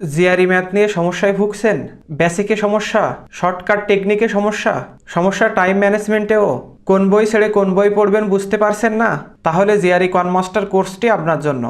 GRE math নিয়ে সমস্যায় ভুগছেন? বেসিকে সমস্যা? শর্টকাট টেকনিকে সমস্যা? সমস্যা টাইম ম্যানেজমেন্টেও? কোন বই ছেড়ে কোন বই পড়বেন বুঝতে পারছেন না? তাহলে জিআরই কনমাস্টার কোর্সটি আপনার জন্য।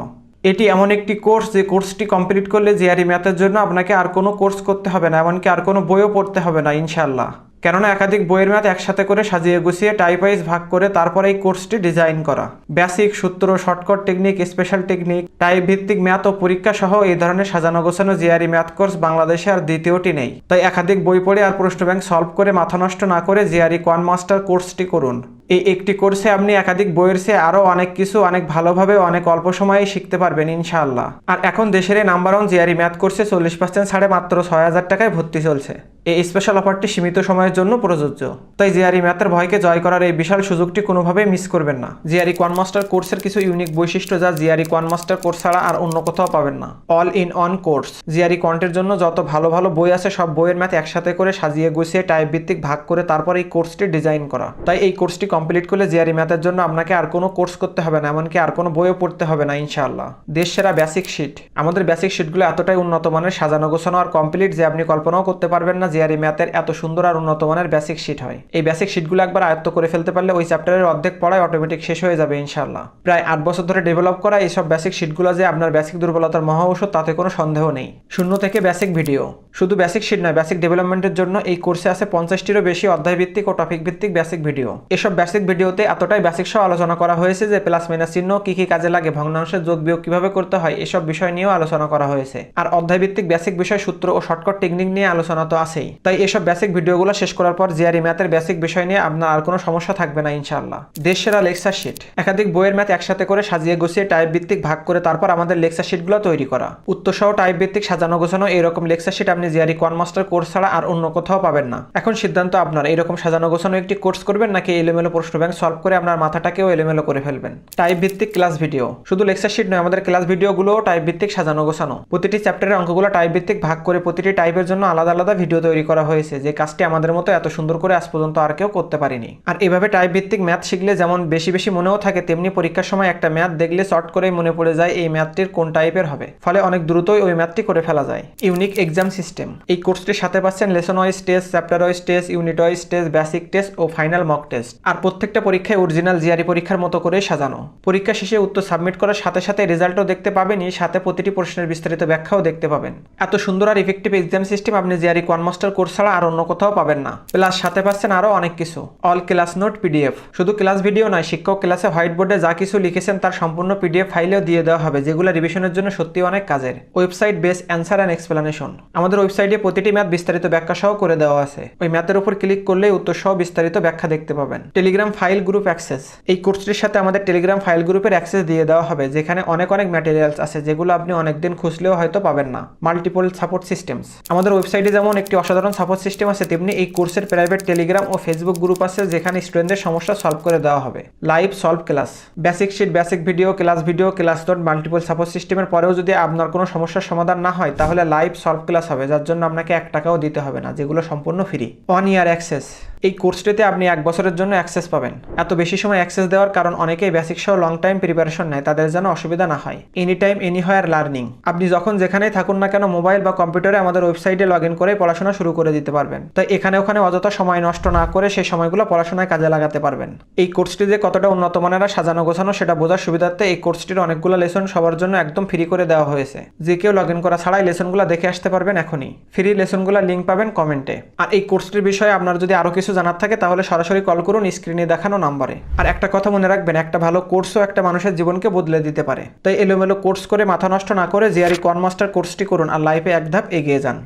এটি এমন একটি কোর্স যে কোর্সটি কমপ্লিট করলে জিয়ারি ম্যাথের জন্য আপনাকে আর কোনো কোর্স করতে হবে না, এমনকি আর কোনো বইও পড়তে হবে না ইনশাল্লাহ কেননা একাধিক বইয়ের ম্যাথ একসাথে করে সাজিয়ে গুছিয়ে টাইপ ওয়াইজ ভাগ করে তারপর এই কোর্সটি ডিজাইন করা। বেসিক সূত্র shortcut technique special technique type ভিত্তিক ম্যাথ ও পরীক্ষা সহ এই ধরনের সাজানো গোছানো জিআরই ম্যাথ কোর্স বাংলাদেশে আর দ্বিতীয়টি নেই। তাই একাধিক বই পড়ে আর প্রশ্ন ব্যাংক সলভ করে মাথা নষ্ট না করে জিআরই কোয়ান মাস্টার কোর্সটি করুন। এই একটি কোর্সে আপনি একাধিক বইয়ের চেয়ে আরও অনেক কিছু, অনেক ভালোভাবে, অনেক অল্প সময়ে শিখতে পারবেন ইনশাআল্লাহ। আর এখন দেশের এই নাম্বার ওয়ান জিআরই ম্যাথ কোর্সে চল্লিশ পার্সেন্ট ছাড়ে মাত্র ছয় হাজার টাকায় ভর্তি চলছে। এই স্পেশাল অফারটি সীমিত সময়ের জন্য প্রযোজ্য। তাই জিআরই ম্যাথের ভয়কে জয় করার এই বিশাল সুযোগটি কোনোভাবেই মিস করবেন না। জিআরই কোয়ান মাস্টার কোর্সের কিছু ইউনিক বৈশিষ্ট্য যা জিআরই কোয়ান মাস্টার কোর্স ছাড়া আর অন্য কোথাও পাবেন না। All in one course GRE কন্টের জন্য যত ভালো ভালো বই আছে, সব বইয়ের ম্যাথ একসাথে করে সাজিয়ে গুছিয়ে টাইপ ভিত্তিক ভাগ করে তারপর এই কোর্সটি ডিজাইন করা। তাই এই কোর্সটি কমপ্লিট করলে জিআরই ম্যাথের জন্য আপনাকে আর কোনো কোর্স করতে হবে না, এমনকি আর কোনো বইও পড়তে হবে না, ইনশাআল্লাহ। দেশ সেরা বেসিক শিট আমাদের বেসিক শিটগুলো এতটাই উন্নত মানের সাজানো গোছানো আর কমপ্লিট যে আপনি কল্পনাও করতে পারবেন না জিআরই ম্যাথের এত সুন্দর আর উন্নত মানের বেসিক শিট হয়। এই বেসিক শিটগুলো একবার আয়ত্ত করে ফেলতে পারলে ওই চ্যাপ্টারের অর্ধেক পড়ায় অটোমেটিক শেষ হয়ে যাবে ইনশাল্লাহ প্রায় আট বছর ধরে ডেভেলপ করা এইসব বেসিক শিটগুলো যে আপনার বেসিক দুর্বলতার মহা ঔষধ, তাতে কোনো সন্দেহ নেই। শূন্য থেকে বেসিক ভিডিও শুধু বেসিক শিট নয় বেসিক ডেভেলপমেন্টের জন্য এই কোর্সে আছে পঞ্চাশটিরও বেশি অধ্যায় ভিত্তিক ও টপিক ভিত্তিক বেসিক ভিডিও এসব বেসিক ভিডিওতে এতটাই বেসিক সহ আলোচনা করা হয়েছে যে প্লাস মাইনাস চিহ্ন, কি কি কাজে লাগে, ভগ্নাংশের যোগ বিয়োগ কীভাবে করতে হয়, এসব বিষয় নিয়েও আলোচনা করা হয়েছে। আর অধ্যায় ভিত্তিক বেসিক বিষয় সূত্র ও শর্টকাট টেকনিক নিয়ে আলোচনা তো আছেই। তাই এসব বেসিক ভিডিওগুলো শেষ করার পর জিআরই ম্যাথের বেসিক বিষয় নিয়ে আপনার আর কোনো সমস্যা থাকবে না, ইনশাআল্লাহ। দেশ সেরা লেকচার শিট একাধিক বইয়ের ম্যাথ একসাথে করে সাজিয়ে গুছিয়ে টাইপ ভিত্তিক ভাগ করে তারপর আমাদের লেকচার শিটগুলো তৈরি করা। উত্তর সহ টাইপ ভিত্তিক সাজানো গোছানো এরকম লেকচার শিট আপনি জিআরই কনমাস্টার কোর্স ছাড়া আর অন্য কোথাও পাবেন না। এখন সিদ্ধান্ত আপনার এরকম সাজানো গোছানো একটি কোর্স করবেন নাকি এলোমেলো প্রশ্ন ব্যাংক সলভ করে আপনার মাথাটাকেও এলোমেলো করে ফেলবেন? টাইপ ভিত্তিক ক্লাস ভিডিও শুধু লেকচার শিট নয়, আমাদের ক্লাস ভিডিওগুলোও টাইপ ভিত্তিক সাজানো গোছানো। প্রতিটি চ্যাপ্টারের অঙ্কগুলো টাইপ ভিত্তিক ভাগ করে প্রতিটি টাইপের জন্য আলাদা আলাদা ভিডিও তৈরি করা হয়েছে, যে কাজটি আমাদের মতো এত সুন্দর করে আজ পর্যন্ত আর কেউ করতে পারিনি। আর এভাবে টাইপ ভিত্তিক ম্যাথ শিখলে যেমন বেশি বেশি মনেও থাকে, তেমনি পরীক্ষার সময় একটা ম্যাথ দেখলে শর্ট করেই মনে পড়ে যায় এই ম্যাথটির কোন টাইপের হবে। ফলে অনেক দ্রুতই ওই ম্যাথটি করে ফেলা যায়। Unique exam system. এই কোর্সটির সাথে পাচ্ছেন lesson wise test chapter wise test unit wise test, basic test ও ফাইনাল মক টেস্ট। আর প্রত্যেকটা পরীক্ষায় অরিজিনাল জিআরই পরীক্ষার মতো করে সাজানো। পরীক্ষা শেষে উত্তর সাবমিট করার সাথে সাথে রেজাল্টও দেখতে পাবেনই, সাথে প্রতিটি প্রশ্নের বিস্তারিত ব্যাখ্যাও দেখতে পাবেন। এত সুন্দর আর ইফেক্টিভ এক্সাম সিস্টেম আপনি জিআরই কনমাস্টার কোর্স ছাড়া আর অন্য কোথাও পাবেন না। প্লাস সাথে পাচ্ছেন আরও অনেক কিছু। অল ক্লাস নোট পিডিএফ শুধু ক্লাস ভিডিও নয়, শিক্ষক ক্লাসে হোয়াইট বোর্ডে যা কিছু লিখেছেন তার সম্পূর্ণ পিডিএফ ফাইলেও দিয়ে দেওয়া হবে, যেগুলো রিভিশনের জন্য সত্যি অনেক কাজের। Website base answer and explanation আমাদের ওয়েবসাইটে প্রতিটি ম্যাথ বিস্তারিত ব্যাখ্যা সহ করে দেওয়া আছে। ওই ম্যাথের উপর ক্লিক করলেই উত্তর সহ বিস্তারিত ব্যাখ্যা দেখতে পাবেন। টেলিগ্রাম ফাইল গ্রুপ অ্যাক্সেস এই কোর্সটির সাথে আমাদের টেলিগ্রাম ফাইল গ্রুপের অ্যাক্সেস দিয়ে দেওয়া হবে, যেখানে অনেক অনেক ম্যাটেরিয়ালস আছে, যেগুলো আপনি অনেকদিন খুঁজলেও হয়তো পাবেন না। মাল্টিপল সাপোর্ট সিস্টেমস আমাদের ওয়েবসাইটে যেমন একটি অসাধারণ সাপোর্ট সিস্টেম আছে, তেমনি এই কোর্সের প্রাইভেট টেলিগ্রাম ও ফেসবুক গ্রুপ আছে, যেখানে স্টুডেন্টদের সমস্যা সলভ করে দেওয়া হবে। Live solve class basic sheet basic video class video class note multiple support সিস্টেমের পরেও যদি আপনার কোনো সমস্যার সমাধান না হয়, তাহলে লাইভ সলভ ক্লাস হবে, যার জন্য আপনাকে এক টাকাও দিতে হবে না, যেগুলো সম্পূর্ণ ফ্রি ওয়ান ইয়ার অ্যাক্সেস এই কোর্সটিতে আপনি এক বছরের জন্য অ্যাক্সেস পাবেন। এত বেশি সময় অ্যাক্সেস দেওয়ার কারণ অনেকেই বেসিক সহ লং টাইম প্রিপারেশন নেয়, তাদের যেন অসুবিধা না হয়। Any time any higher learning আপনি যখন যেখানেই থাকুন না কেন মোবাইল বা কম্পিউটারে আমাদের ওয়েবসাইটে লগ ইন করে পড়াশোনা শুরু করে দিতে পারবেন। তাই এখানে ওখানে অযথা সময় নষ্ট না করে সেই সময়গুলো পড়াশোনায় কাজে লাগাতে পারবেন। এই কোর্সটি যে কতটা উন্নত মানের সাজানো গোছানো সেটা বোঝার সুবিধার্থে এই কোর্সটির অনেকগুলো লেসন সবার জন্য একদম ফ্রি করে দেওয়া হয়েছে। যে কেউ লগ ইন করা ছাড়াই লেসনগুলো দেখে আসতে পারবেন এখনই। ফ্রি লেসনগুলো লিঙ্ক পাবেন কমেন্টে। আর এই কোর্সটির বিষয়ে আপনার যদি আরও কিছু জানার থাকে তাহলে সরাসরি কল করুন স্ক্রিনে দেখানো নাম্বারে। আর একটা কথা মনে রাখবেন, একটা ভালো কোর্সও একটা মানুষের জীবনকে বদলে দিতে পারে। তাই এলোমেলো কোর্স করে মাথা নষ্ট না করে জিআরই কনমাস্টার কোর্সটি করুন আর লাইফে এক ধাপ এগিয়ে যান।